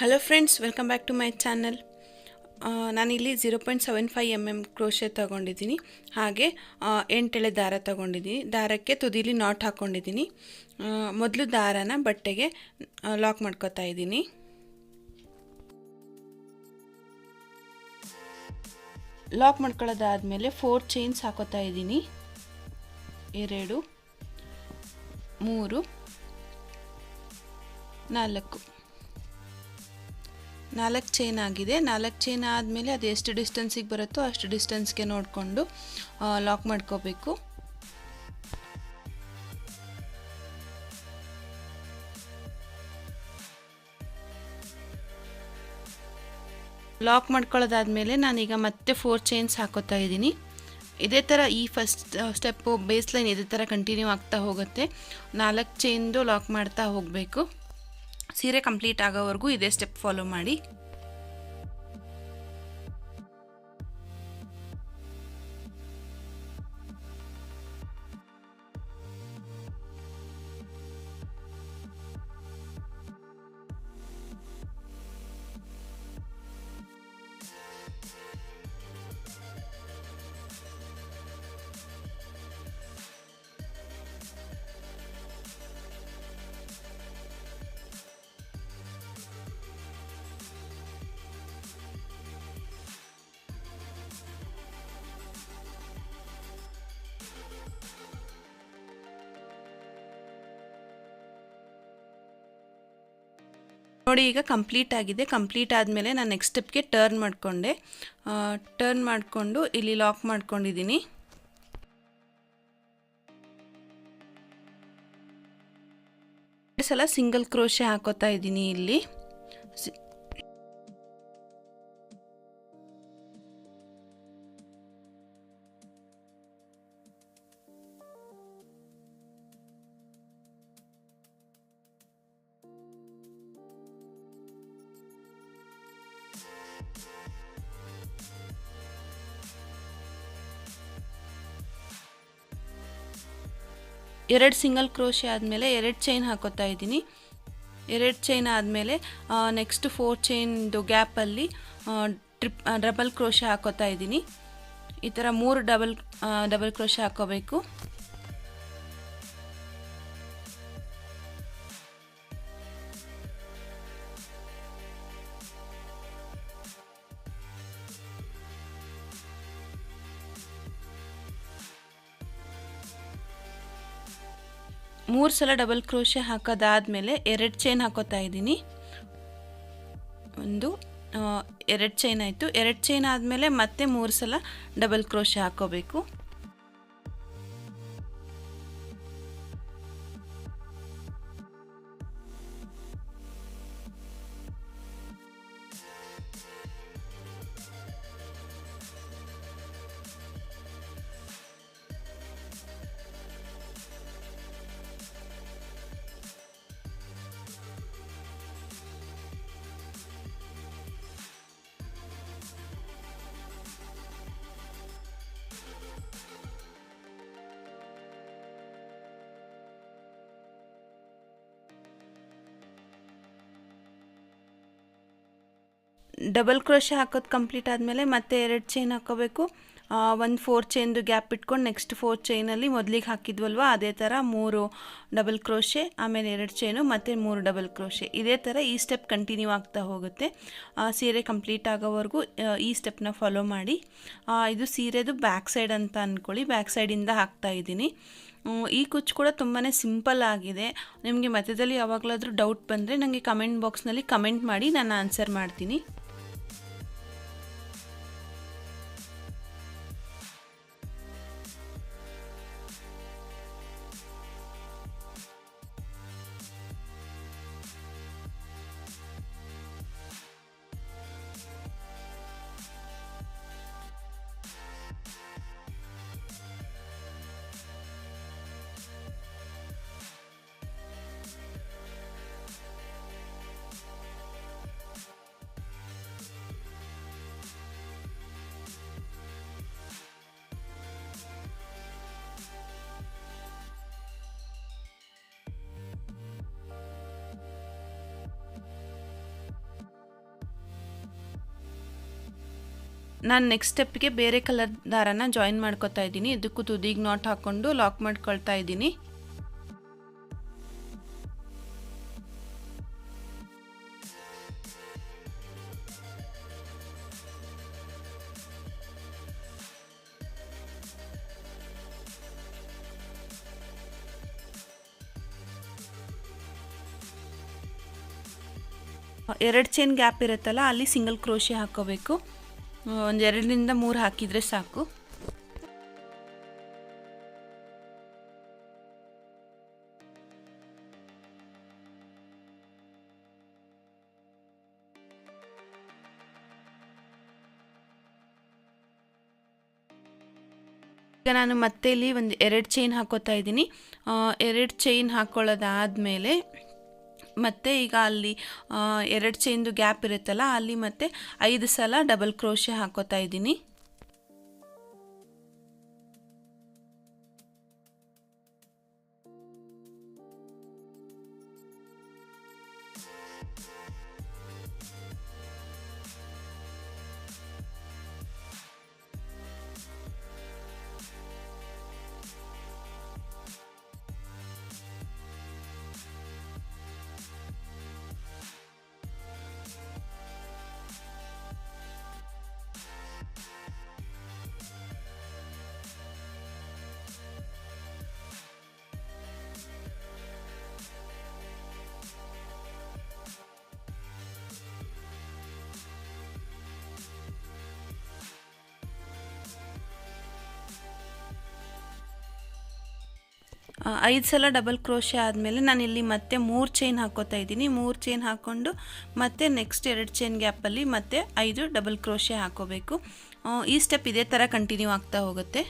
Hello friends welcome back to my channel ನಾನಿಲ್ಲಿ zero point seven five M M crochet ತೊಗೊಂಡಿದ್ದೀನಿ. ಹಾಗೆ ಎಂಟೆಳೆ ದಾರ ತೊಗೊಂಡಿದ್ದೀನಿ. ದಾರಕ್ಕೆ ತುದಿಲಿ ನಾಟ್ ಹಾಕ್ಕೊಂಡಿದ್ದೀನಿ ಮೊದಲು ದಾರನ ಬಟ್ಟೆಗೆ ಲಾಕ್ ಮಾಡ್ಕೋತಾ ಇದ್ದೀನಿ. ಲಾಕ್ ಮಾಡ್ಕೊಳ್ಳೋದಾದಮೇಲೆ ಫೋರ್ ಚೈನ್ಸ್ ಹಾಕೋತಾ ಇದ್ದೀನಿ. ಎರಡು, ಮೂರು, ನಾಲ್ಕು. ನಾಲ್ಕು ಚೈನ್ ಆಗಿದೆ. ನಾಲ್ಕು ಚೈನ್ ಆದಮೇಲೆ ಅದು ಎಷ್ಟು ಡಿಸ್ಟೆನ್ಸಿಗೆ ಬರುತ್ತೋ ಅಷ್ಟು ಡಿಸ್ಟೆನ್ಸ್ಗೆ ನೋಡಿಕೊಂಡು ಲಾಕ್ ಮಾಡ್ಕೋಬೇಕು. ಲಾಕ್ ಮಾಡ್ಕೊಳ್ಳೋದಾದಮೇಲೆ ನಾನೀಗ ಮತ್ತೆ ಫೋರ್ ಚೈನ್ಸ್ ಹಾಕೋತಾ ಇದ್ದೀನಿ. ಇದೇ ಥರ ಈ ಫಸ್ಟ್ ಸ್ಟೆಪ್ಪು ಬೇಸ್ ಲೈನ್ ಇದೇ ಥರ ಕಂಟಿನ್ಯೂ ಆಗ್ತಾ ಹೋಗುತ್ತೆ. ನಾಲ್ಕು ಚೈನ್ದು ಲಾಕ್ ಮಾಡ್ತಾ ಹೋಗಬೇಕು. ಸೀರೆ ಕಂಪ್ಲೀಟ್ ಆಗೋವರೆಗೂ ಇದೇ ಸ್ಟೆಪ್ ಫಾಲೋ ಮಾಡಿ. ನೋಡಿ, ಈಗ ಕಂಪ್ಲೀಟ್ ಆಗಿದೆ. ಕಂಪ್ಲೀಟ್ ಆದಮೇಲೆ ನಾನು ನೆಕ್ಸ್ಟ್ ಸ್ಟೆಪ್ಗೆ ಟರ್ನ್ ಮಾಡಿಕೊಂಡೆ. ಟರ್ನ್ ಮಾಡಿಕೊಂಡು ಇಲ್ಲಿ ಲಾಕ್ ಮಾಡ್ಕೊಂಡಿದ್ದೀನಿ. ಸಲ ಸಿಂಗಲ್ ಕ್ರೋಶೆ ಹಾಕೋತಾ ಇದ್ದೀನಿ ಇಲ್ಲಿ. ಎರಡು ಸಿಂಗಲ್ ಕ್ರೋಶೆ ಆದಮೇಲೆ ಎರಡು ಚೈನ್ ಹಾಕೋತಾ ಇದ್ದೀನಿ. ಎರಡು ಚೈನ್ ಆದಮೇಲೆ ನೆಕ್ಸ್ಟ್ ಫೋರ್ ಚೈನ್ದು ಗ್ಯಾಪಲ್ಲಿ ಟ್ರಿಪ್ ಡಬಲ್ ಕ್ರೋಶೆ ಹಾಕೋತಾ ಇದ್ದೀನಿ. ಈ ಥರ ಮೂರು ಡಬಲ್ ಡಬಲ್ ಕ್ರೋಶೆ ಹಾಕೋಬೇಕು. ಮೂರು ಸಲ ಡಬಲ್ ಕ್ರೋಶೆ ಹಾಕೋದಾದಮೇಲೆ ಎರಡು ಚೈನ್ ಹಾಕೋತಾ ಇದ್ದೀನಿ. ಒಂದು ಎರಡು ಚೈನ್ ಆಯಿತು. ಎರಡು ಚೈನ್ ಆದಮೇಲೆ ಮತ್ತೆ ಮೂರು ಸಲ ಡಬಲ್ ಕ್ರೋಶೆ ಹಾಕೋಬೇಕು. ಡಬಲ್ ಕ್ರೋಶೆ ಹಾಕೋದು ಕಂಪ್ಲೀಟ್ ಆದಮೇಲೆ ಮತ್ತೆ ಎರಡು ಚೈನ್ ಹಾಕೋಬೇಕು. ಒಂದು ಫೋರ್ ಚೈನ್ದು ಗ್ಯಾಪ್ ಇಟ್ಕೊಂಡು ನೆಕ್ಸ್ಟ್ ಫೋರ್ ಚೈನಲ್ಲಿ ಮೊದಲಿಗೆ ಹಾಕಿದ್ವಲ್ವ, ಅದೇ ಥರ ಮೂರು ಡಬಲ್ ಕ್ರೋಶೆ ಆಮೇಲೆ ಎರಡು ಚೈನು ಮತ್ತು ಮೂರು ಡಬಲ್ ಕ್ರೋಶೆ ಇದೇ ಥರ ಈ ಸ್ಟೆಪ್ ಕಂಟಿನ್ಯೂ ಆಗ್ತಾ ಹೋಗುತ್ತೆ. ಸೀರೆ ಕಂಪ್ಲೀಟ್ ಆಗೋವರೆಗೂ ಈ ಸ್ಟೆಪ್ನ ಫಾಲೋ ಮಾಡಿ. ಇದು ಸೀರೆದು ಬ್ಯಾಕ್ ಸೈಡ್ ಅಂತ ಅಂದ್ಕೊಳ್ಳಿ ಬ್ಯಾಕ್ ಸೈಡಿಂದ ಹಾಕ್ತಾ ಇದ್ದೀನಿ. ಈ ಕುಚ್ಚು ಕೂಡ ತುಂಬಾ ಸಿಂಪಲ್ ಆಗಿದೆ. ನಿಮಗೆ ಮಧ್ಯದಲ್ಲಿ ಯಾವಾಗಲಾದರೂ ಡೌಟ್ ಬಂದರೆ ನನಗೆ ಕಮೆಂಟ್ ಬಾಕ್ಸ್ನಲ್ಲಿ ಕಮೆಂಟ್ ಮಾಡಿ, ನಾನು ಆನ್ಸರ್ ಮಾಡ್ತೀನಿ. ನಾನು ನೆಕ್ಸ್ಟ್ ಸ್ಟೆಪ್ಗೆ ಬೇರೆ ಕಲರ್ ದಾರನ ಜಾಯಿನ್ ಮಾಡ್ಕೊತಾ ಇದ್ದೀನಿ. ಇದಕ್ಕೂ ತುದಿಗೆ ನಾಟ್ ಹಾಕ್ಕೊಂಡು ಲಾಕ್ ಮಾಡ್ಕೊಳ್ತಾ ಇದ್ದೀನಿ. ಎರಡು ಚೈನ್ ಗ್ಯಾಪ್ ಇರುತ್ತಲ್ಲ, ಅಲ್ಲಿ ಸಿಂಗಲ್ ಕ್ರೋಶಿ ಹಾಕೋಬೇಕು. ಒಂದು ಎರಡರಿಂದ ಮೂರು ಹಾಕಿದರೆ ಸಾಕು. ಈಗ ನಾನು ಮತ್ತೆ ಇಲ್ಲಿ ಒಂದು ಎರಡು ಚೈನ್ ಹಾಕೋತಾ ಇದ್ದೀನಿ. ಎರಡು ಚೈನ್ ಹಾಕ್ಕೊಳ್ಳೋದಾದಮೇಲೆ ಮತ್ತು ಈಗ ಅಲ್ಲಿ ಎರಡು ಚೈನ್ದು ಗ್ಯಾಪ್ ಇರುತ್ತಲ್ಲ, ಅಲ್ಲಿ ಮತ್ತೆ ಐದು ಸಲ ಡಬಲ್ ಕ್ರೋಶೆ ಹಾಕೋತಾ ಇದ್ದೀನಿ. ಐದು ಸಲ ಡಬಲ್ ಕ್ರೋಶೆ ಆದಮೇಲೆ ನಾನು ಇಲ್ಲಿ ಮತ್ತೆ ಮೂರು ಚೈನ್ ಹಾಕೋತಾ ಇದ್ದೀನಿ. ಮೂರು ಚೈನ್ ಹಾಕ್ಕೊಂಡು ಮತ್ತೆ ನೆಕ್ಸ್ಟ್ ಎರಡು ಚೈನ್ ಗ್ಯಾಪಲ್ಲಿ ಮತ್ತೆ ಐದು ಡಬಲ್ ಕ್ರೋಶೆ ಹಾಕೋಬೇಕು. ಈ ಸ್ಟೆಪ್ ಇದೇ ಥರ ಕಂಟಿನ್ಯೂ ಆಗ್ತಾ ಹೋಗುತ್ತೆ.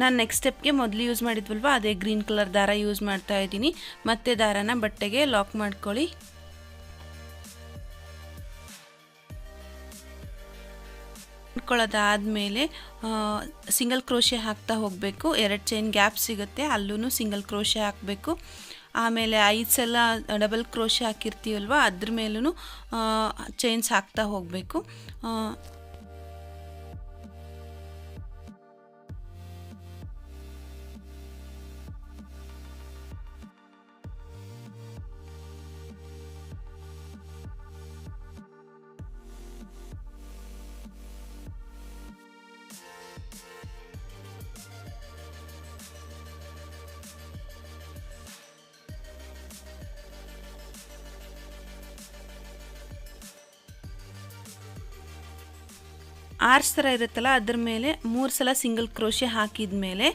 ನಾನು ನೆಕ್ಸ್ಟ್ ಸ್ಟೆಪ್ಗೆ ಮೊದಲು ಯೂಸ್ ಮಾಡಿದ್ವಲ್ವ? ಅದೇ ಗ್ರೀನ್ ಕಲರ್ ದಾರ ಯೂಸ್ ಮಾಡ್ತಾ ಇದ್ದೀನಿ. ಮತ್ತೆ ದಾರನ ಬಟ್ಟೆಗೆ ಲಾಕ್ ಮಾಡ್ಕೊಳ್ಳಿ. ಮಾಡ್ಕೊಳ್ಳೋದಾದಮೇಲೆ ಸಿಂಗಲ್ ಕ್ರೋಶೆ ಹಾಕ್ತಾ ಹೋಗಬೇಕು. ಎರಡು ಚೈನ್ ಗ್ಯಾಪ್ ಸಿಗುತ್ತೆ. ಅಲ್ಲೂ ಸಿಂಗಲ್ ಕ್ರೋಶೆ ಹಾಕಬೇಕು. ಆಮೇಲೆ ಐದು ಸಲ ಡಬಲ್ ಕ್ರೋಶೆ ಹಾಕಿರ್ತೀವಲ್ವ? ಅದ್ರ ಮೇಲೂ ಚೈನ್ಸ್ ಹಾಕ್ತಾ ಹೋಗಬೇಕು. ಆರ್ಸ್ ಥರ ಇರುತ್ತಲ್ಲ, ಅದ್ರ ಮೇಲೆ ಮೂರು ಸಲ ಸಿಂಗಲ್ ಕ್ರೋಶೆ ಹಾಕಿದ ಮೇಲೆ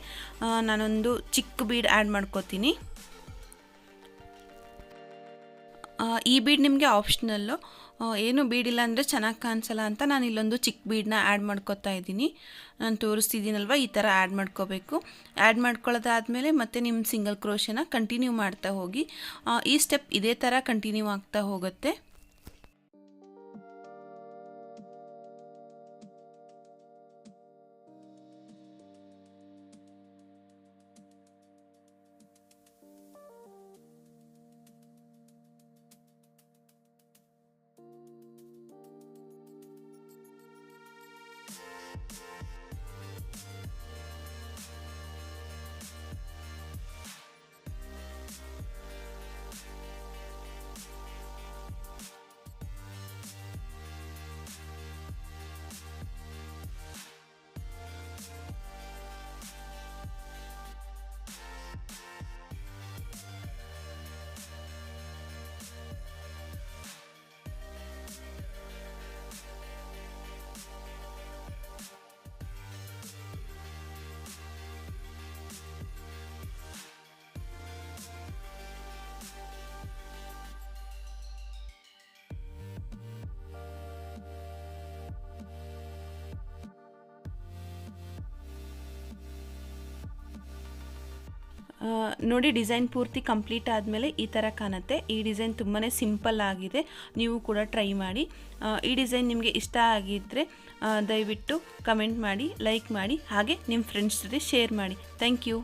ನಾನೊಂದು ಚಿಕ್ಕ ಬೀಡ್ ಆ್ಯಡ್ ಮಾಡ್ಕೋತೀನಿ. ಈ ಬೀಡ್ ನಿಮಗೆ ಆಪ್ಷನಲ್ಲು ಏನು ಬೀಡಿಲ್ಲ ಅಂದರೆ ಚೆನ್ನಾಗಿ ಕಾಣಿಸಲ್ಲ ಅಂತ ನಾನು ಇಲ್ಲೊಂದು ಚಿಕ್ಕ ಬೀಡನ್ನ ಆ್ಯಡ್ ಮಾಡ್ಕೋತಾ ಇದ್ದೀನಿ. ನಾನು ತೋರಿಸ್ತಿದ್ದೀನಲ್ವ, ಈ ಥರ ಆ್ಯಡ್ ಮಾಡ್ಕೋಬೇಕು. ಆ್ಯಡ್ ಮಾಡ್ಕೊಳ್ಳೋದಾದಮೇಲೆ ಮತ್ತೆ ನಿಮ್ಮ ಸಿಂಗಲ್ ಕ್ರೋಶನ ಕಂಟಿನ್ಯೂ ಮಾಡ್ತಾ ಹೋಗಿ. ಈ ಸ್ಟೆಪ್ ಇದೇ ಥರ ಕಂಟಿನ್ಯೂ ಆಗ್ತಾ ಹೋಗುತ್ತೆ. ನೋಡಿ, ಡಿಸೈನ್ ಪೂರ್ತಿ ಕಂಪ್ಲೀಟ್ ಆದಮೇಲೆ ಈ ಥರ ಕಾಣುತ್ತೆ. ಈ ಡಿಸೈನ್ ತುಂಬಾ ಸಿಂಪಲ್ ಆಗಿದೆ. ನೀವು ಕೂಡ ಟ್ರೈ ಮಾಡಿ. ಈ ಡಿಸೈನ್ ನಿಮಗೆ ಇಷ್ಟ ಆಗಿದ್ದರೆ ದಯವಿಟ್ಟು ಕಮೆಂಟ್ ಮಾಡಿ, ಲೈಕ್ ಮಾಡಿ, ಹಾಗೆ ನಿಮ್ಮ ಫ್ರೆಂಡ್ಸ್ ಜೊತೆ ಶೇರ್ ಮಾಡಿ. Thank you